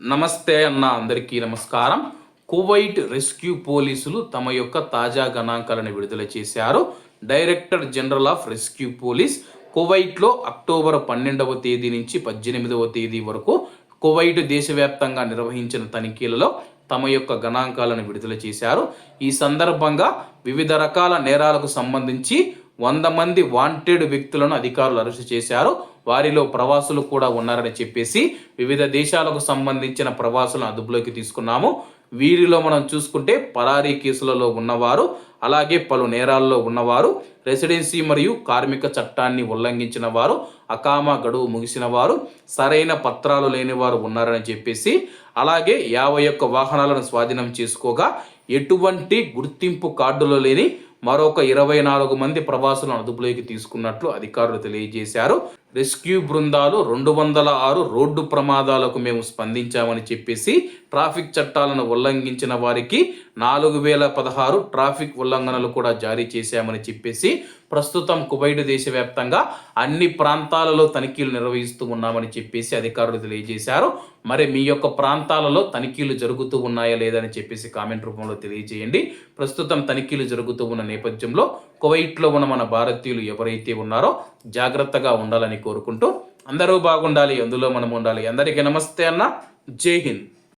నమస్తే అన్న అందరికీ నమస్కారం. కువైట్ రెస్క్యూ పోలీసులు తమ యొక్క తాజా గణాంకాలను విడుదల చేశారు. Director general of rescue police కువైట్లో అక్టోబర్ పన్నెండవ తేదీ నుంచి పద్దెనిమిదవ తేదీ వరకు కువైట్ దేశవ్యాప్తంగా నిర్వహించిన తనిఖీలలో తమ యొక్క గణాంకాలను విడుదల చేశారు. ఈ సందర్భంగా వివిధ రకాల నేరాలకు సంబంధించి వంద మంది వాంటెడ్ వ్యక్తులను అధికారులు అరెస్టు చేశారు. వారిలో ప్రవాసులు కూడా ఉన్నారని చెప్పేసి వివిధ దేశాలకు సంబంధించిన ప్రవాసులను అదుపులోకి తీసుకున్నాము. వీరిలో మనం చూసుకుంటే పరారీ కేసులలో ఉన్నవారు అలాగే పలు నేరాల్లో ఉన్నవారు రెసిడెన్సీ మరియు కార్మిక చట్టాన్ని ఉల్లంఘించిన వారు అకామా గడువు ముగిసిన వారు సరైన పత్రాలు లేని వారు ఉన్నారని చెప్పేసి అలాగే యాభై ఒక్క వాహనాలను స్వాధీనం చేసుకోగా ఎటువంటి గుర్తింపు కార్డులు లేని మరొక ఇరవై నాలుగు మంది ప్రవాసులను అదుపులోకి తీసుకున్నట్లు అధికారులు తెలియజేశారు. రెస్క్యూ బృందాలు రెండు వందల ఆరు రోడ్డు ప్రమాదాలకు మేము స్పందించామని చెప్పేసి ట్రాఫిక్ చట్టాలను ఉల్లంఘించిన వారికి నాలుగు వేల పదహారు ట్రాఫిక్ ఉల్లంఘనలు కూడా జారీ చేశామని చెప్పేసి ప్రస్తుతం కువైట్ దేశవ్యాప్తంగా అన్ని ప్రాంతాలలో తనిఖీలు నిర్వహిస్తూ ఉన్నామని చెప్పేసి అధికారులు తెలియజేశారు. మరి మీ యొక్క ప్రాంతాలలో తనిఖీలు జరుగుతూ ఉన్నాయా లేదని చెప్పేసి కామెంట్ రూపంలో తెలియజేయండి. ప్రస్తుతం తనిఖీలు జరుగుతూ ఉన్న నేపథ్యంలో కువైట్లో ఉన్న మన భారతీయులు ఎవరైతే ఉన్నారో జాగ్రత్తగా ఉండాలని కోరుకుంటూ అందరూ బాగుండాలి అందులో మనం ఉండాలి. అందరికీ నమస్తే అన్న. జై హింద్.